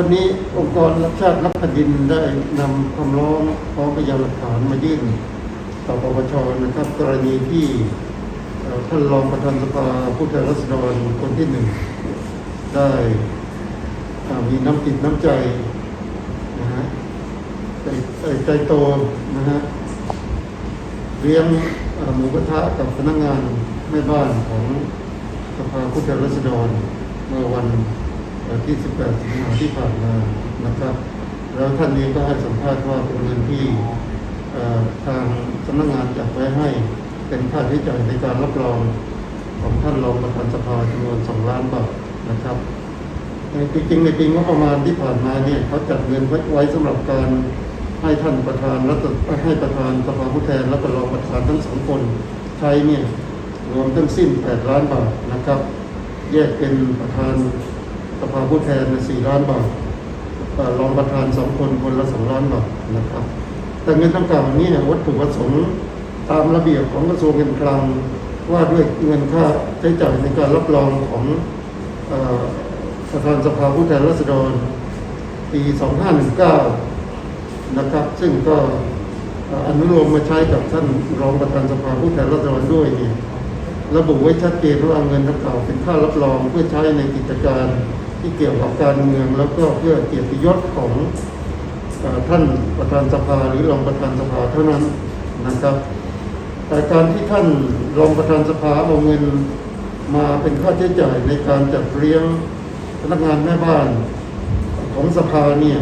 วันนี้องค์กรรักชาติรักแผ่นดินได้นำคำร้องพร้อมพยานหลักฐานมายื่นต่อปปชนะครับ กรณีที่ท่านรองประธานสภาผู้แทนราษฎรคนที่หนึ่งได้มีน้ำจิตน้ำใจนะฮะใจใจใจโตนะฮะเลี้ยงหมูกระทะกับพนักงานแม่บ้านของสภาผู้แทนราษฎรเมื่อวัน วันที่ 18 สิงหาที่ผ่านมานะครับ แล้วท่านนี้ก็ให้สัมภาษณ์ว่าเป็นเงินที่ทางสำนักงานจัดไว้ให้เป็นค่าใช้จ่ายในการรับรองของท่านรองประธานสภาจำนวน 2 ล้านบาทนะครับในจริงๆในปีงบประมาณที่ผ่านมาเนี่ยเขาจัดเงินไว้ไว้สำหรับการให้ท่านประธานรัฐให้ประธานสภาผู้แทนและก็รองประธานทั้งสองคนใช้เนี่ยรวมทั้งสิ้น 8 ล้านบาทนะครับ แยกเป็นประธาน สภาผู้แทนสี่ล้านบาทรองประธานสองคนคนละสองล้านบาทนะครับ แต่เงินดังกล่าวนี้วัตถุประสงค์ตามระเบียบของกระทรวงการคลังว่าด้วยเงินค่าใช้จ่ายในการรับรองของอประธานสภาผู้แทนราษฎร ปี 2519 นะครับ ซึ่งก็เอ่ออนุโลมมาใช้กับท่านรองประธานสภาผู้แทนราษฎรด้วยเนี่ยระบุไว้ชัดเจนว่าเงินดังกล่าวเป็นค่ารับรองเพื่อใช้ในกิจการ ที่เกี่ยวกับการเมืองแล้วก็เพื่อเกียรติยศของอท่านประธานสภาหรือรองประธานสภาเท่านั้นนะครับ แต่การที่ท่านรองประธานสภาเอาเงินมาเป็นค่าใช้จ่ายในการจัดเลี้ยงพนักงานแม่บ้านของสภาเนี่ย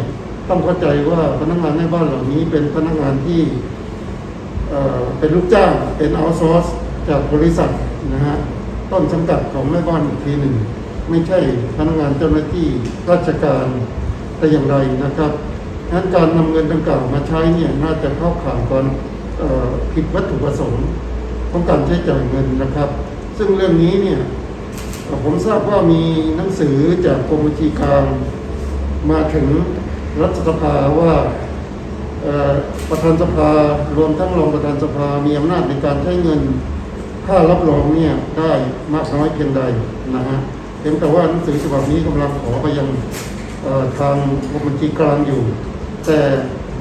ต้องเข้าใจว่าพนักงานแม่บ้านเหล่านี้เป็นพนักงานที่เเป็นลูกจ้างเป็นเอาซอร์สจากบริษัทนะฮะต้นสังกัดของแม่บ้านอีกทีหนึ่ง ไม่ใช่พนักงานเจ้าหน้าที่ราชการแต่อย่างไรนะครับดังนั้นการนำเงินดังกล่าวมาใช้เนี่ยน่าจะเข้าข่ายการผิดวัตถุประสงค์ของการใช้จ่ายเงินนะครับ ซึ่งเรื่องนี้เนี่ยผมทราบว่ามีหนังสือจากกรมบัญชีกลางมาถึงรัฐสภาว่าประธานสภารวมทั้งรองประธานสภามีอำนาจในการใช้เงินค่ารับรองเนี่ยได้มากน้อยเพียงใดนะฮะ เห็นแต่ว่าหนังสือฉบับนี้กำลังขอไปยังทางกรมบัญชีกลางอยู่ แต่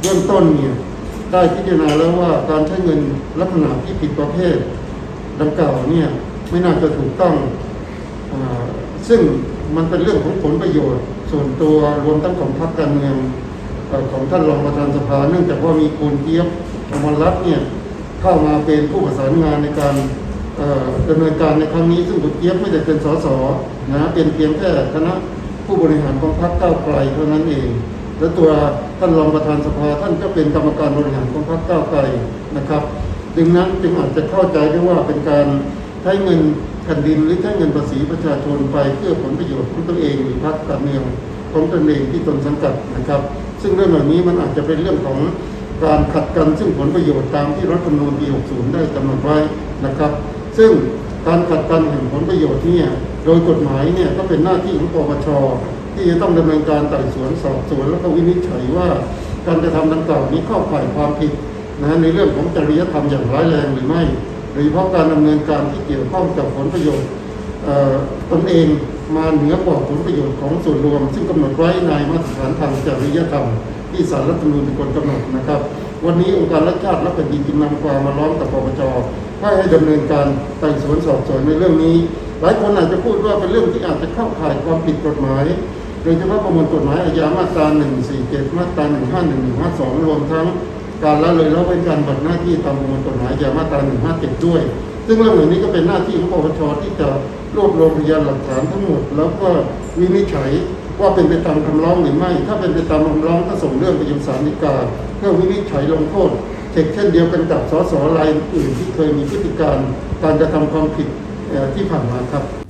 เบื้องต้นเนี่ยได้พิจารณาแล้วว่าการใช้เงินลักษณะที่ผิดประเภท ดังกล่าวเนี่ยไม่น่าจะถูกต้องอซึ่งมันเป็นเรื่องของผลประโยชน์ ส่วนตัวรวมทั้งของพรรคการเมืองอของท่านรองประธานสภา เนื่องจากว่ามีคุณเจี๊ยบอมรรัตน์เนี่ยเข้ามาเป็นผู้ประสานงานในการ ดำเนินการในครั้งนี้ซึ่งคุณเจี๊ยบไม่ได้เป็นสสนะเป็นเพียงแค่คณะผู้บริหารของพรรคก้าวไกลเท่านั้นเอง และตัวท่านรองประธานสภาท่านก็เป็นกรรมการบริหารของพรรคก้าวไกลนะครับ ดังนั้นจึงอาจจะเข้าใจได้ว่าเป็นการใช้เงินแผ่นดินหรือใช้เงินภาษีประชาชนไปเพื่อผลประโยชน์ของตัวเองหรือพรรคการเมืองของตนเองที่ตนสังกัดนะครับ ซึ่งเรื่องเหล่านี้มันอาจจะเป็นเรื่องของการขัดกันซึ่งผลประโยชน์ตามที่รัฐธรรมนูญปี 60 ได้กำหนดไว้นะครับ ซึ่งการขัดกันแห่งผลประโยชน์เนี่ยโดยกฎหมายเนี่ยก็เป็นหน้าที่ของปปชที่จะต้องดำเนินการไต่สวนสอบสวนแล้วก็วินิจฉัยว่าการกระทำดังกล่าวนี้เข้าข่ายความผิดนะในเรื่องของจริยธรรมอย่างร้ายแรงหรือไม่โดยเฉพาะการดำเนินการที่เกี่ยวข้องกับผลประโยชน์ตนเองมาเหนือกว่าผลประโยชน์ของส่วนรวม ซึ่งกำหนดไว้ในมาตรฐานทางจริยธรรม ที่สารรัฐธรรมนูญเป็นคนกำหนดนะครับ วันนี้องค์การรัฐชาติและแผ่นดินจึงนำความมาร้องต่อปปช ให้ให้ดำเนินการไต่สวนสอบสวนในเรื่องนี้ หลายคนอาจจะพูดว่าเป็นเรื่องที่อาจจะเข้าข่ายความผิดกฎหมาย โดยเฉพาะประมวลกฎหมายอาญามาตรา147 มาตรา 151 152 รวมทั้งการละเลยละเว้นการปฏิบัติหน้าที่ตามประมวลกฎหมายยามาตรา 157 ด้วย ซึ่งเรื่องเหล่านี้ก็เป็นหน้าที่ของปปชที่จะรวบรวมพยานหลักฐานทั้งหมด แล้วก็วินิจฉัยว่าเป็นไปตามคำร้องหรือไม่ ถ้าเป็นไปตามคำร้องก็ส่งเรื่องไปยังศาลฎีกาเพื่อวินิจฉัยลงโทษ เช่นเช่นเดียวกันกับสสรายอื่นที่เคยมีพฤติการการกระทำความผิดที่ผ่านมาครับ